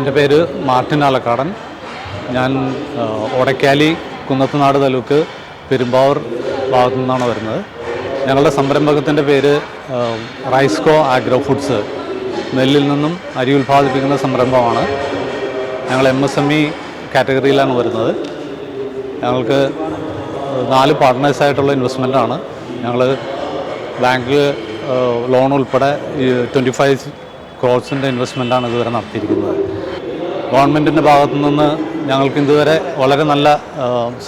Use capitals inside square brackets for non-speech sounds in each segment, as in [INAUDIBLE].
എന്റെ പേര് മാർട്ടിൻ ആലക്കാടൻ. ഞാൻ ഓടക്കാലി കുന്നത്തുനാട് താലൂക്ക് പെരുമ്പാവൂർ ഭാഗത്തു നിന്നാണ് വരുന്നത്. ഞങ്ങളുടെ സംരംഭകത്തിന്റെ പേര് റൈസ്കോ ആഗ്രോ ഫുഡ്സ്. നെല്ലിൽ നിന്നും അരി ഉൽപ്പാദിപ്പിക്കുന്ന സംരംഭമാണ്. ഞങ്ങൾ എം എസ് എം ഇ കാറ്റഗറിയിലാണ് വരുന്നത്. ഞങ്ങൾക്ക് നാല് പാർട്ട്നേഴ്സായിട്ടുള്ള ഇൻവെസ്റ്റ്മെന്റാണ് ഞങ്ങൾ ബാങ്ക് ലോൺ ഉൾപ്പെടെ ട്വന്റി ഫൈവ് ക്രോഡ്സിന്റെ ഇൻവെസ്റ്റ്മെന്റാണ് ഇതുവരെ നടത്തിയിരിക്കുന്നത്. ഗവൺമെന്റിന്റെ ഭാഗത്തു നിന്ന് ഞങ്ങൾക്ക് ഇതുവരെ വളരെ നല്ല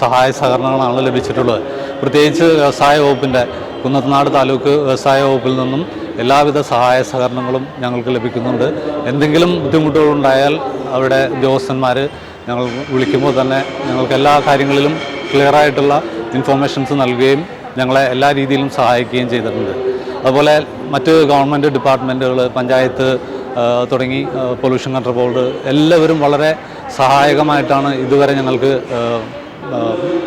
സഹായ സഹകരണങ്ങളാണ് ലഭിച്ചിട്ടുള്ളത്. പ്രത്യേകിച്ച് വ്യവസായ വകുപ്പിന്റെ കുന്നത്തനാട് താലൂക്ക് വ്യവസായ വകുപ്പിൽ നിന്നും എല്ലാവിധ സഹായ സഹകരണങ്ങളും ഞങ്ങൾക്ക് ലഭിക്കുന്നുണ്ട്. എന്തെങ്കിലും ബുദ്ധിമുട്ടുകളുണ്ടായാൽ അവിടെ ഉദ്യോഗസ്ഥന്മാർ ഞങ്ങൾ വിളിക്കുമ്പോൾ തന്നെ ഞങ്ങൾക്ക് എല്ലാ കാര്യങ്ങളിലും ക്ലിയർ ആയിട്ടുള്ള ഇൻഫോർമേഷൻസ് നൽകുകയും ഞങ്ങളെ എല്ലാ രീതിയിലും സഹായിക്കുകയും ചെയ്തിട്ടുണ്ട്. അതുപോലെ മറ്റ് ഗവൺമെന്റ് ഡിപ്പാർട്ട്മെന്റുകൾ പഞ്ചായത്ത് തുടങ്ങി പൊല്യൂഷൻ കൺട്രോൾ ബോർഡ് എല്ലാവരും വളരെ സഹായകമായിട്ടാണ് ഇതുവരെ ഞങ്ങൾക്ക്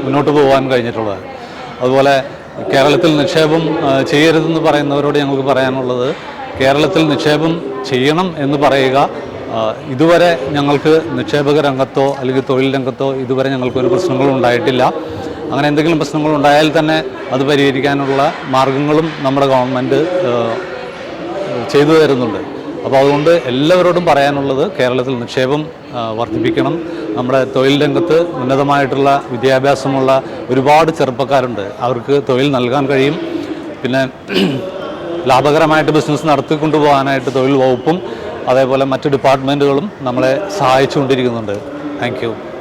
മുന്നോട്ട് പോകാൻ കഴിഞ്ഞിട്ടുള്ളത്. അതുപോലെ കേരളത്തിൽ നിക്ഷേപം ചെയ്യരുതെന്ന് പറയുന്നവരോട് ഞങ്ങൾക്ക് പറയാനുള്ളത് കേരളത്തിൽ നിക്ഷേപം ചെയ്യണം എന്ന് പറയുക ഇതുവരെ ഞങ്ങൾക്ക് നിക്ഷേപക രംഗത്തോ അല്ലെങ്കിൽ തൊഴിൽ രംഗത്തോ ഇതുവരെ ഞങ്ങൾക്ക് ഒരു പ്രശ്നങ്ങളും ഉണ്ടായിട്ടില്ല. അങ്ങനെ എന്തെങ്കിലും പ്രശ്നങ്ങൾ ഉണ്ടായാൽ തന്നെ അത് പരിഹരിക്കാനുള്ള മാർഗങ്ങളും നമ്മുടെ ഗവൺമെന്റ് ചെയ്തു തരുന്നുണ്ട്. അപ്പോൾ അതുകൊണ്ട് എല്ലാവരോടും പറയാനുള്ളത് കേരളത്തിൽ നിക്ഷേപം വർദ്ധിപ്പിക്കണം. നമ്മുടെ തൊഴിൽ രംഗത്ത് ഉന്നതമായിട്ടുള്ള വിദ്യാഭ്യാസമുള്ള ഒരുപാട് ചെറുപ്പക്കാരുണ്ട്. അവർക്ക് തൊഴിൽ നൽകാൻ കഴിയും. പിന്നെ [CLEARS THROAT] ലാഭകരമായിട്ട് ബിസിനസ് നടത്തിക്കൊണ്ടു പോകാനായിട്ട് തൊഴിൽ വകുപ്പും അതേപോലെ മറ്റ് ഡിപ്പാർട്ട്മെന്റുകളും നമ്മളെ സഹായിച്ചുകൊണ്ടിരിക്കുന്നുണ്ട്. താങ്ക്